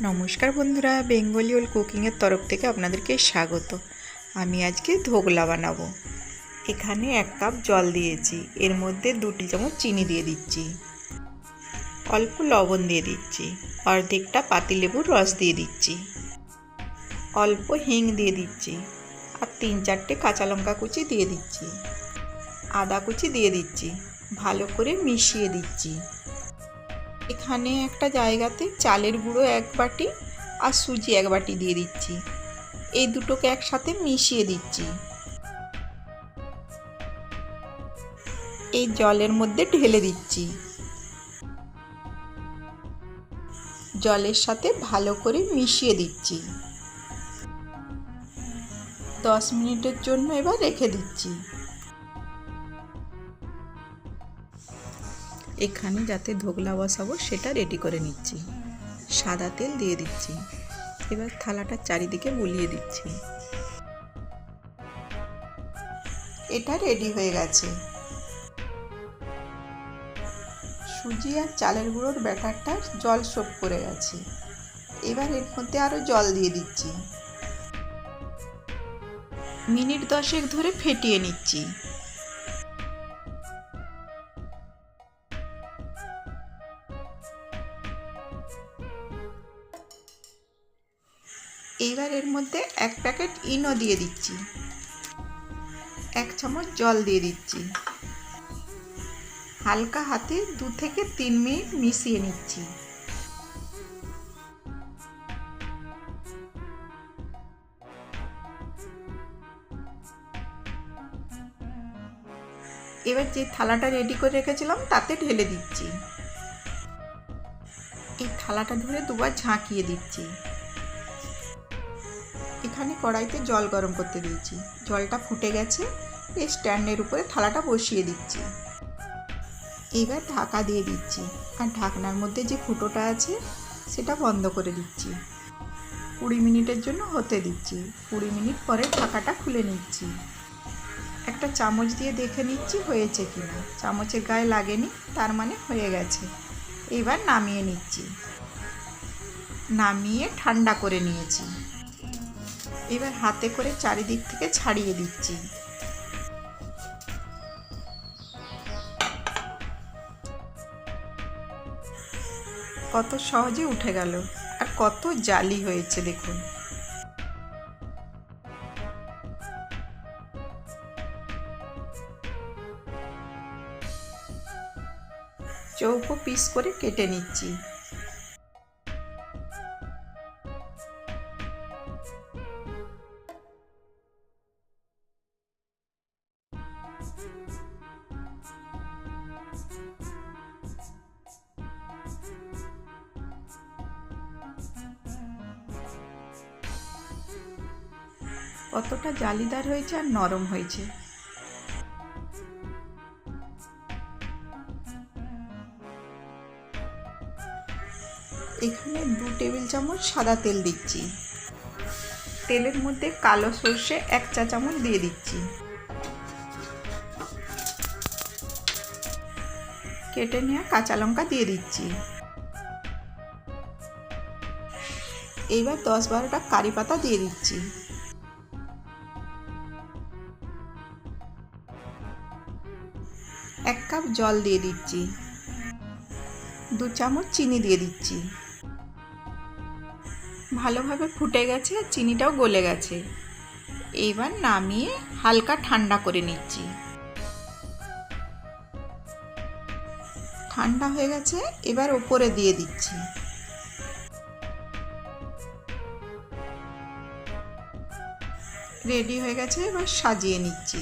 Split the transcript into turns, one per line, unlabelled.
নমস্কার বন্ধুরা, বেঙ্গলি ওল কুকিংয়ের তরফ থেকে আপনাদেরকে স্বাগত। আমি আজকে ধোগলা বানাবো। এখানে এক কাপ জল দিয়েছি, এর মধ্যে দুটি চামচ চিনি দিয়ে দিচ্ছি। অল্প লবণ দিয়ে দিচ্ছি, অর্ধেকটা পাতিলেবুর রস দিয়ে দিচ্ছি। অল্প হিং দিয়ে দিচ্ছি, আর তিন চারটে কাঁচা লঙ্কা কুচি দিয়ে দিচ্ছি। আদা কুচি দিয়ে দিচ্ছি, ভালো করে মিশিয়ে দিচ্ছি। এখানে একটা জায়গাতে চালের গুঁড়ো এক বাটি আর সুজি এক বাটি দিয়ে দিচ্ছি। এই দুটোকে একসাথে মিশিয়ে দিচ্ছি। এই জলের মধ্যে ঢেলে দিচ্ছি। জলের সাথে ভালো করে মিশিয়ে দিচ্ছি। দশ মিনিটের জন্য এবার রেখে দিচ্ছি। এখানে যাতে ধোগলা বসাবো, সেটা রেডি করে নিচ্ছি। সাদা তেল দিয়ে দিচ্ছি। এবার থালাটা চারিদিকে বুলিয়ে দিচ্ছি। এটা রেডি হয়ে গেছে। সুজি আর চালের গুঁড়োর ব্যাটারটা জল সোপ করে গেছে। এবার এর মধ্যে আরও জল দিয়ে দিচ্ছি। মিনিট দশেক ধরে ফেটিয়ে নিচ্ছি। এইবার এর মধ্যে এক প্যাকেট ইনো দিয়ে দিচ্ছি। এক চামচ জল দিয়ে দিচ্ছি। হালকা হাতে দু থেকে তিন মিনিট মিশিয়ে নিচ্ছি। এবার যে থালাটা রেডি করে রেখেছিলাম, তাতে ঢেলে দিচ্ছি। এই থালাটা ধরে দুবার ঝাঁকিয়ে দিচ্ছি। এখানে কড়াইতে জল গরম করতে দিয়েছি। জলটা ফুটে গেছে, এই স্ট্যান্ডের উপরে থালাটা বসিয়ে দিচ্ছি। এবার ঢাকা দিয়ে দিচ্ছি। আর ঢাকনার মধ্যে যে ফুটোটা আছে, সেটা বন্ধ করে দিচ্ছি। কুড়ি মিনিটের জন্য হতে দিচ্ছি। কুড়ি মিনিট পরে ঢাকাটা খুলে নিচ্ছি। একটা চামচ দিয়ে দেখে নিচ্ছি হয়েছে কি না চামচের গায়ে লাগেনি, তার মানে হয়ে গেছে। এবার নামিয়ে নিচ্ছি। নামিয়ে ঠান্ডা করে নিয়েছি। এবার হাতে করে চারিদিক থেকে ছাড়িয়ে দিচ্ছি। কত সহজে উঠে গেল আর কত জালি হয়েছে দেখুন। চৌকো পিস করে কেটে নিচ্ছি। কতটা জালিদার হয়েছে আর নরম হয়েছে। এখানে দু টেবিল চামচ সাদা তেল দিচ্ছি। তেলের মধ্যে কালো সর্ষে এক চা চামচ দিয়ে দিচ্ছি। কেটে নেওয়া কাঁচা লঙ্কা দিয়ে দিচ্ছি। এইবার দশ বারোটা কারি পাতা দিয়ে দিচ্ছি। এক কাপ জল দিয়ে দিচ্ছি। দু চামচ চিনি দিয়ে দিচ্ছি। ভালোভাবে ফুটে গেছে, চিনিটাও গলে গেছে। এইবার নামিয়ে হালকা ঠান্ডা করে নিচ্ছি। ঠান্ডা হয়ে গেছে, এবার ওপরে দিয়ে দিচ্ছি। রেডি হয়ে গেছে, এবার সাজিয়ে নিচ্ছি।